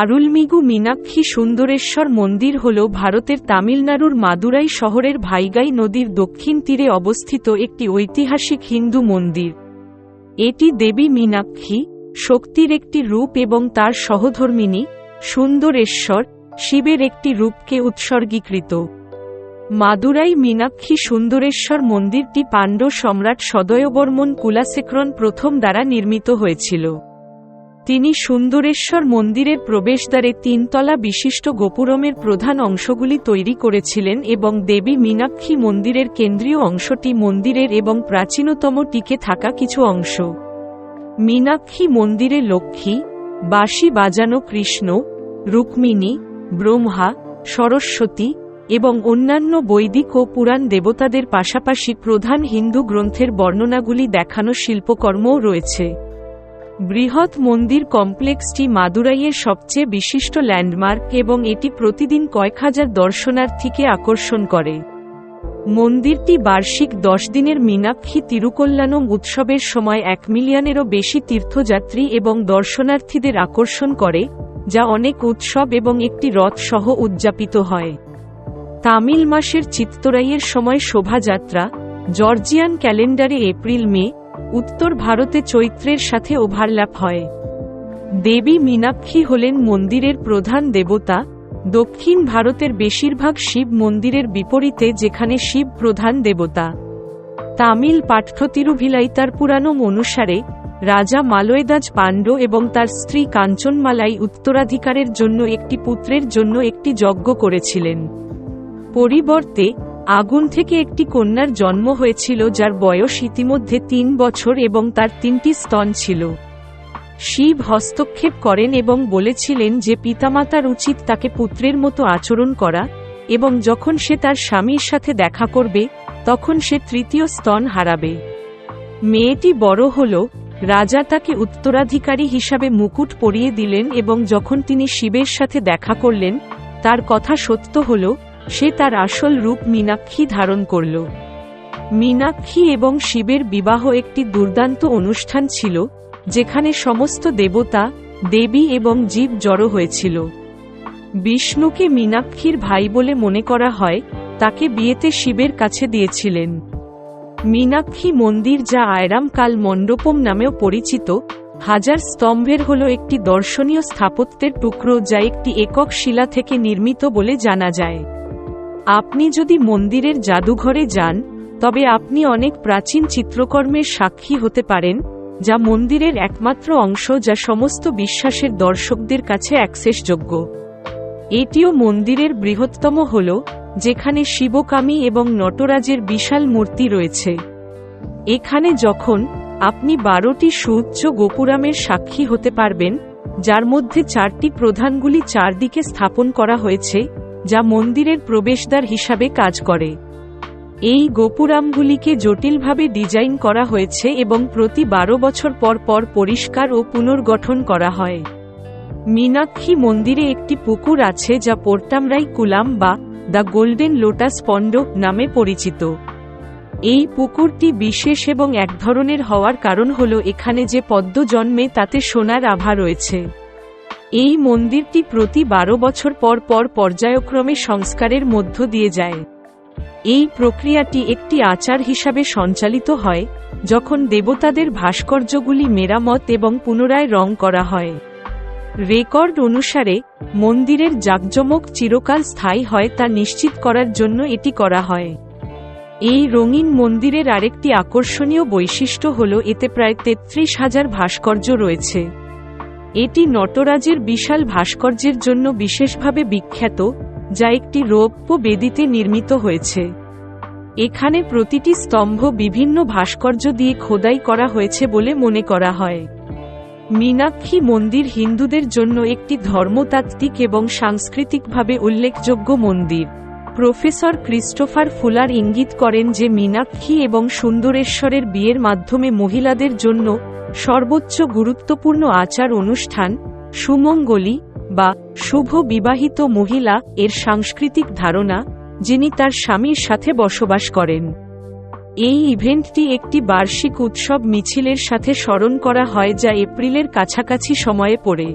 আরুলমিগু মীনাক্ষী সুন্দরেশ্বর মন্দির হল ভারতের তামিলনাড়ুর মাদুরাই শহরের ভাইগাই নদীর দক্ষিণ তীরে অবস্থিত একটি ঐতিহাসিক হিন্দু মন্দির। এটি দেবী মীনাক্ষী, শক্তির একটি রূপ এবং তার সহধর্মিনী, সুন্দরেশ্বর, শিবের একটি রূপকে উৎসর্গীকৃত। মাদুরাই মীনাক্ষী সুন্দরেশ্বর মন্দিরটি পাণ্ড্য সম্রাট সদয়বর্মন কুলাসেক্রন প্রথম দ্বারা নির্মিত হয়েছিল। তিনি সুন্দরেশ্বর মন্দিরের প্রবেশদ্বারে তিনতলা বিশিষ্ট গোপুরমের প্রধান অংশগুলি তৈরি করেছিলেন এবং দেবী মীনাক্ষী মন্দিরের কেন্দ্রীয় অংশটি মন্দিরের এবং প্রাচীনতম টিকে থাকা কিছু অংশ। মীনাক্ষী মন্দিরে লক্ষ্মী, বাঁশি বাজানো কৃষ্ণ, রুক্মিণী, ব্রহ্মা, সরস্বতী এবং অন্যান্য বৈদিক ও পুরাণ দেবতাদের পাশাপাশি প্রধান হিন্দু গ্রন্থের বর্ণনাগুলি দেখানো শিল্পকর্মও রয়েছে। বৃহৎ মন্দির কমপ্লেক্সটি মাদুরাইয়ের সবচেয়ে বিশিষ্ট ল্যান্ডমার্ক এবং এটি প্রতিদিন কয়েক হাজার দর্শনার্থীকে আকর্ষণ করে। মন্দিরটি বার্ষিক দশ দিনের মীনাক্ষী তিরুকল্যাণম উৎসবের সময় এক মিলিয়নেরও বেশি তীর্থযাত্রী এবং দর্শনার্থীদের আকর্ষণ করে, যা অনেক উৎসব এবং একটি রথ সহ উদযাপিত হয়। তামিল মাসের চিত্তরাইয়ের সময় শোভাযাত্রা, জর্জিয়ান ক্যালেন্ডারে এপ্রিল মে উত্তর ভারতে চৈত্রের সাথে ওভারল্যাপ হয়। দেবী মীনাক্ষী হলেন মন্দিরের প্রধান দেবতা। দক্ষিণ ভারতের বেশিরভাগ শিব মন্দিরের বিপরীতে যেখানে শিব প্রধান দেবতা। তামিল পাঠ্য তিরুভিলাইতার পুরাণম অনুসারে, রাজা মালয়দাজ পাণ্ড এবং তার স্ত্রী কাঞ্চনমালাই উত্তরাধিকারের জন্য একটি পুত্রের জন্য একটি যজ্ঞ করেছিলেন। পরিবর্তে আগুন থেকে একটি কন্যার জন্ম হয়েছিল যার বয়স ইতিমধ্যে তিন বছর এবং তার তিনটি স্তন ছিল। শিব হস্তক্ষেপ করেন এবং বলেছিলেন যে পিতামাতার উচিত তাকে পুত্রের মতো আচরণ করা এবং যখন সে তার স্বামীর সাথে দেখা করবে, তখন সে তৃতীয় স্তন হারাবে। মেয়েটি বড় হল, রাজা তাকে উত্তরাধিকারী হিসাবে মুকুট পরিয়ে দিলেন এবং যখন তিনি শিবের সাথে দেখা করলেন, তার কথা সত্য হল সে তার আসল রূপ মীনাক্ষী ধারণ করল। মীনাক্ষী এবং শিবের বিবাহ একটি দুর্দান্ত অনুষ্ঠান ছিল, যেখানে সমস্ত দেবতা, দেবী এবং জীব জড়ো হয়েছিল। বিষ্ণুকে মীনাক্ষীর ভাই বলে মনে করা হয়, তাকে বিয়েতে শিবের কাছে দিয়েছিলেন। মীনাক্ষী মন্দির যা আয়রামকাল মণ্ডপম নামেও পরিচিত, হাজার স্তম্ভের হল একটি দর্শনীয় স্থাপত্যের টুকরো যা একটি একক শিলা থেকে নির্মিত বলে জানা যায়। আপনি যদি মন্দিরের জাদুঘরে যান, তবে আপনি অনেক প্রাচীন চিত্রকর্মের সাক্ষী হতে পারেন, যা মন্দিরের একমাত্র অংশ যা সমস্ত বিশ্বাসের দর্শকদের কাছে অ্যাক্সেসযোগ্য। এটিও মন্দিরের বৃহত্তম হল, যেখানে শিবকামী এবং নটরাজের বিশাল মূর্তি রয়েছে। এখানে যখন আপনি বারোটি সুউচ্চ গোপুরামের সাক্ষী হতে পারবেন, যার মধ্যে চারটি প্রধানগুলি চারদিকে স্থাপন করা হয়েছে যা মন্দিরের প্রবেশদ্বার হিসাবে কাজ করে। এই গোপুরামগুলিকে জটিলভাবে ডিজাইন করা হয়েছে এবং প্রতি বারো বছর পর পর পরিষ্কার ও পুনর্গঠন করা হয়। মীনাক্ষী মন্দিরে একটি পুকুর আছে যা পোর্টামরাই কুলাম বা দ্য গোল্ডেন লোটাস পণ্ড নামে পরিচিত। এই পুকুরটি বিশেষ এবং এক ধরনের হওয়ার কারণ হল এখানে যে পদ্ম জন্মে তাতে সোনার আভা রয়েছে। এই মন্দিরটি প্রতি বারো বছর পর পর পর্যায়ক্রমে সংস্কারের মধ্য দিয়ে যায়। এই প্রক্রিয়াটি একটি আচার হিসাবে সঞ্চালিত হয়, যখন দেবতাদের ভাস্কর্যগুলি মেরামত এবং পুনরায় রং করা হয়। রেকর্ড অনুসারে, মন্দিরের জাকজমক চিরকাল স্থায়ী হয় তা নিশ্চিত করার জন্য এটি করা হয়। এই রঙিন মন্দিরের আরেকটি আকর্ষণীয় বৈশিষ্ট্য হল এতে প্রায় তেত্রিশ হাজার ভাস্কর্য রয়েছে। এটি নটরাজের বিশাল ভাস্কর্যের জন্য বিশেষভাবে বিখ্যাত, যা একটি রৌপ্য বেদিতে নির্মিত হয়েছে। এখানে প্রতিটি স্তম্ভ বিভিন্ন ভাস্কর্য দিয়ে খোদাই করা হয়েছে বলে মনে করা হয়। মীনাক্ষী মন্দির হিন্দুদের জন্য একটি ধর্মতাত্ত্বিক এবং সাংস্কৃতিকভাবে উল্লেখযোগ্য মন্দির। প্রফেসর ক্রিস্টোফার ফুলার ইঙ্গিত করেন যে মীনাক্ষী এবং সুন্দরেশ্বরের বিয়ের মাধ্যমে মহিলাদের জন্য সর্বোচ্চ গুরুত্বপূর্ণ আচার অনুষ্ঠান, সুমঙ্গলী বা শুভ বিবাহিত মহিলা এর সাংস্কৃতিক ধারণা, যিনি তার স্বামীর সাথে বসবাস করেন। এই ইভেন্টটি একটি বার্ষিক উৎসব মিছিলের সাথে স্মরণ করা হয় যা এপ্রিলের কাছাকাছি সময়ে পড়ে।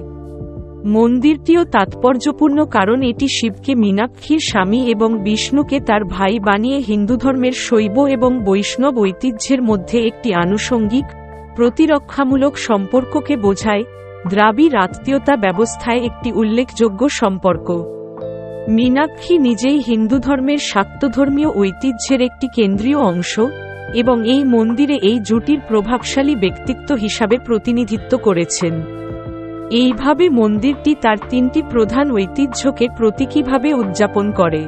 মন্দিরটিও তাৎপর্যপূর্ণ কারণ এটি শিবকে মীনাক্ষীর স্বামী এবং বিষ্ণুকে তার ভাই বানিয়ে হিন্দুধর্মের শৈব এবং বৈষ্ণব ঐতিহ্যের মধ্যে একটি আনুষঙ্গিক প্রতিরক্ষামূলক সম্পর্ককে বোঝায় দ্রাবিড় আত্মীয়তা ব্যবস্থায় একটি উল্লেখযোগ্য সম্পর্ক। মীনাক্ষী নিজেই হিন্দু ধর্মের শাক্তধর্মীয় ঐতিহ্যের একটি কেন্দ্রীয় অংশ এবং এই মন্দিরে এই জুটির প্রভাবশালী ব্যক্তিত্ব হিসাবে প্রতিনিধিত্ব করেছেন। এইভাবে মন্দিরটি তার তিনটি প্রধান ঐতিহ্যকে প্রতীকীভাবে উদযাপন করে।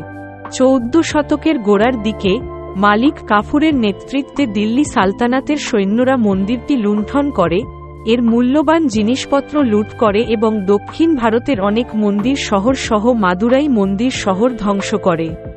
চৌদ্দ শতকের গোড়ার দিকে মালিক কাফুরের নেতৃত্বে দিল্লি সালতানাতের সৈন্যরা মন্দিরটি লুণ্ঠন করে, এর মূল্যবান জিনিসপত্র লুট করে এবং দক্ষিণ ভারতের অনেক মন্দির শহর সহ মাদুরাই মন্দির শহর ধ্বংস করে।